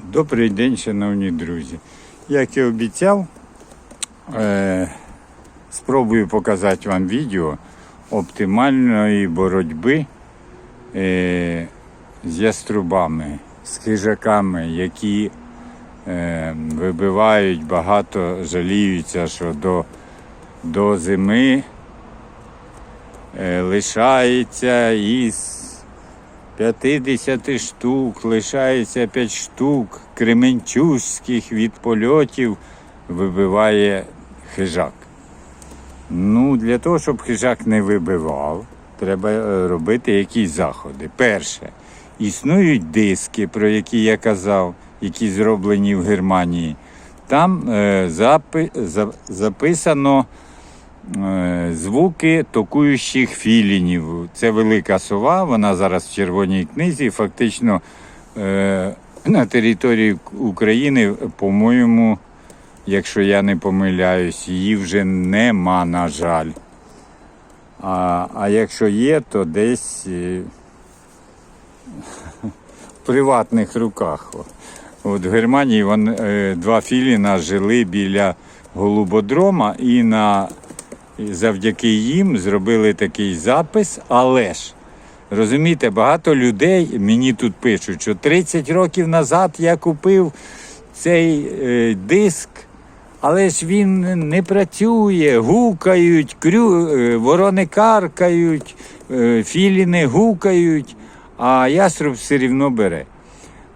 Добрий день, шановні друзі. Як і обіцяв, е, спробую показати вам відео оптимальної боротьби е, з яструбами, з хижаками, які е, вибивають багато, жаліються, що до, до зими лишається із 50 штук, лишається 5 штук, кременчуських від польотів вибиває хижак. Ну, для того, щоб хижак не вибивав, треба е, робити якісь заходи. Перше, існують диски, про які я казав, які зроблені в Германії. Там е, запи, за, записано звуки токуючих філінів. Це велика сова, вона зараз в червоній книзі. Фактично е, на території України, по-моєму, якщо я не помиляюсь, її вже нема, на жаль. А, а якщо є, то десь е, в приватних руках. От в Германії вон, е, два філіна жили біля голубодрома і на завдяки їм зробили такий запис, але ж розумієте, багато людей мені тут пишуть, що 30 років назад я купив цей е, диск, але ж він не працює, гукають, крю, е, ворони каркають, е, філіни гукають, а яструб все рівно бере.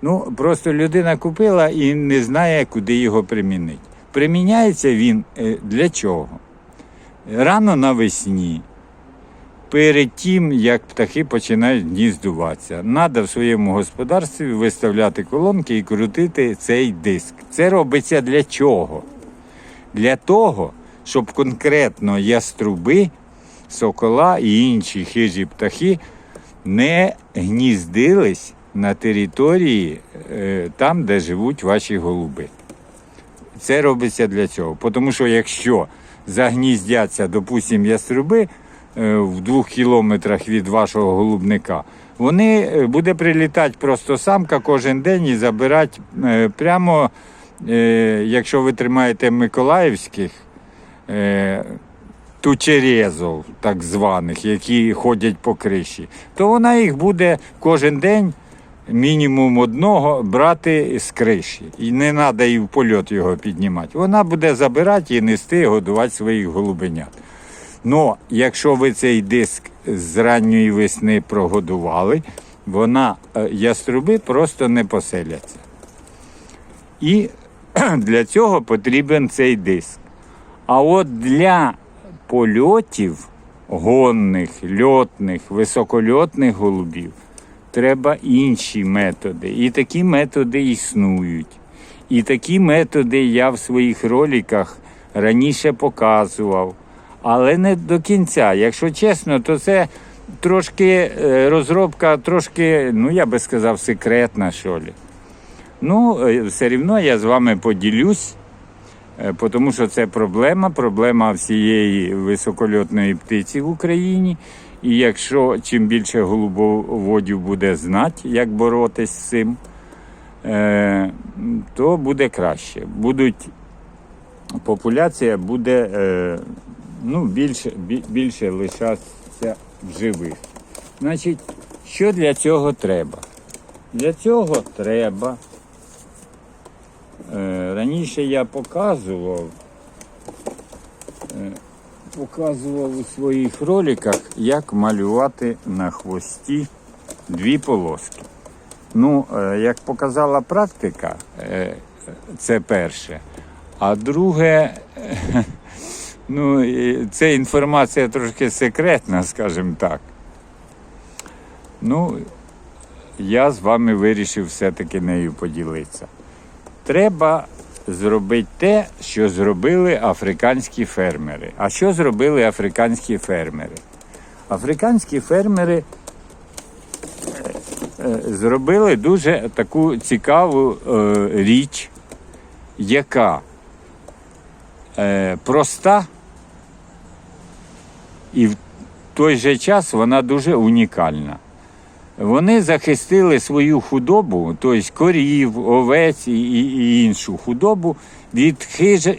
Ну, просто людина купила і не знає, куди його примінити. Приміняється він е, для чого? Рано навесні, перед тим, як птахи починають гніздуватися, треба в своєму господарстві виставляти колонки і крутити цей диск. Це робиться для чого? Для того, щоб конкретно яструби, сокола і інші хижі птахи не гніздились на території е, там, де живуть ваші голуби. Це робиться для цього. Тому що якщо загніздяться, допустимо, яструби е, в двох кілометрах від вашого голубника, вони е, буде прилітати просто самка кожен день і забирати е, прямо, якщо ви тримаєте миколаївських. Тучерезов, так званих, які ходять по криші, то вона їх буде кожен день мінімум одного брати з криші. І не треба і в польот його піднімати. Вона буде забирати і нести, і годувати своїх голубенят. Ну, якщо ви цей диск з ранньої весни прогодували, вона е, яструби просто не поселяться. І для цього потрібен цей диск. А от для польотів гонних, льотних, високольотних голубів треба інші методи. І такі методи існують. І такі методи я в своїх роликах раніше показував. Але не до кінця. Якщо чесно, то це трошки е, розробка, трошки, ну я би сказав, секретна, що ли. Ну, е, все рівно я з вами поділюсь. Е, тому що це проблема, проблема всієї високольотної птиці в Україні. І якщо чим більше голубоводів буде знати, як боротись з цим, е, то буде краще. Будуть, популяція буде е, ну, більше, більше лишатися в живих. Значить, що для цього треба? Для цього треба Е, Раніше я показував, показував у своїх роликах, як малювати на хвості дві полоски. Ну, е, як показала практика, е, це перше. А друге, е, ну, це інформація трошки секретна, скажімо так. Ну, я з вами вирішив все-таки нею поділитися. Треба зробити те, що зробили африканські фермери. А що зробили африканські фермери? Африканські фермери е, е, зробили дуже таку цікаву е, річ, яка проста і в той же час вона дуже унікальна. Вони захистили свою худобу, тобто корів, овець і, іншу худобу від, хижа,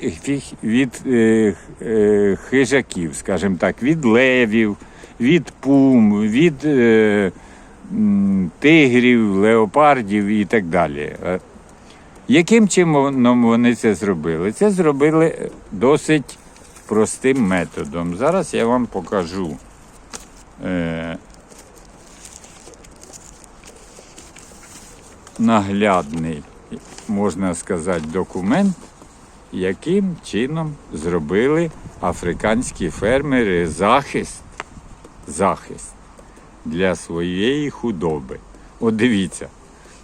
від е, е, хижаків, скажімо так, від левів, від пум, від е, тигрів, леопардів і так далі. Е, Яким чином вони це зробили? Це зробили досить простим методом. Зараз я вам покажу. Е, наглядний, можна сказати, документ, яким чином зробили африканські фермери захист, захист для своєї худоби. От дивіться,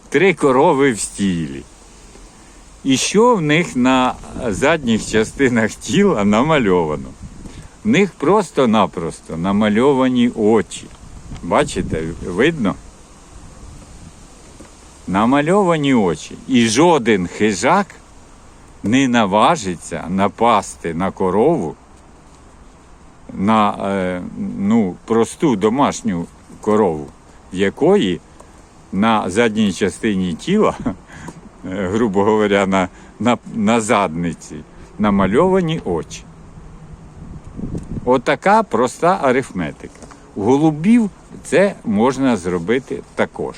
три корови в стілі. І що в них на задніх частинах тіла намальовано? В них просто-напросто намальовані очі. Бачите, видно? Намальовані очі. І жоден хижак не наважиться напасти на корову, на е, ну, просту домашню корову, в якої на задній частині тіла, е, грубо говоря, на, на, на задниці намальовані очі. Отака проста арифметика. У голубів це можна зробити також.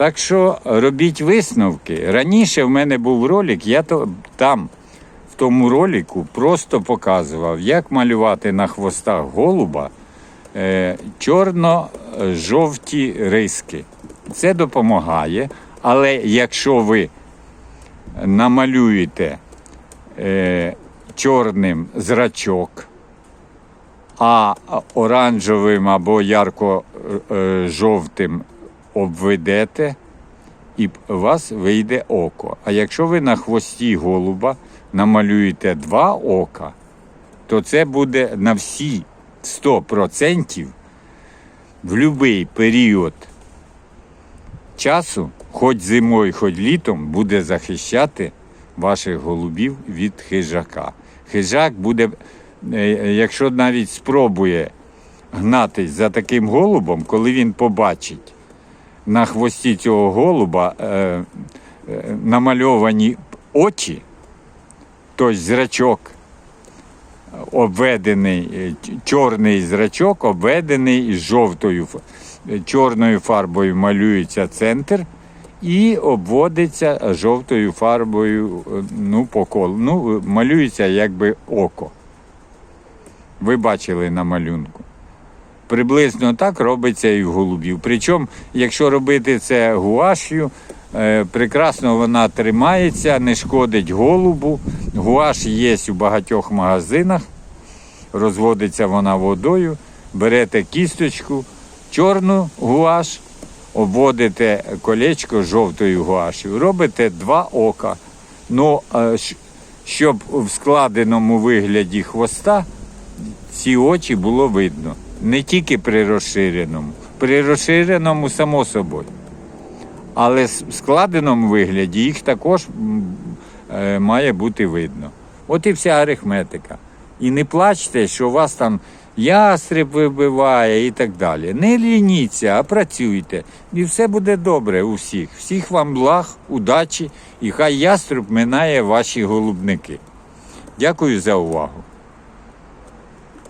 Так що робіть висновки. Раніше в мене був ролик, я то, там, в тому ролику, просто показував, як малювати на хвостах голуба е, чорно-жовті риски. Це допомагає, але якщо ви намалюєте е, чорним зрачок, а оранжевим або ярко-жовтим обведете, і вас вийде око. А якщо ви на хвості голуба намалюєте два ока, то це буде на всі 100% в будь-який період часу, хоч зимою, хоч літом, буде захищати ваших голубів від хижака. Хижак буде, е, якщо навіть спробує гнатись за таким голубом, коли він побачить на хвості цього голуба е, е, намальовані очі, тобто зрачок обведений, е, чорний зрачок обведений жовтою е, чорною фарбою малюється центр і обводиться жовтою фарбою е, ну, по колу. Ну, малюється якби око. Ви бачили на малюнку. Приблизно так робиться і в голубів. Причому, якщо робити це гуаш'ю, е, прекрасно вона тримається, не шкодить голубу. Гуаш є у багатьох магазинах, розводиться вона водою, берете кісточку, чорну гуаш, обводите колечко жовтою гуашю, робите два ока. Ну, е, щоб в складеному вигляді хвоста ці очі було видно. Не тільки при розширеному, при розширеному, само собою. Але в складеному вигляді їх також е, має бути видно. От і вся арифметика. І не плачте, що у вас там ястреб вибиває і так далі. Не лініться, а працюйте. І все буде добре у всіх. Всіх вам благ, удачі, і хай ястреб минає ваші голубники. Дякую за увагу.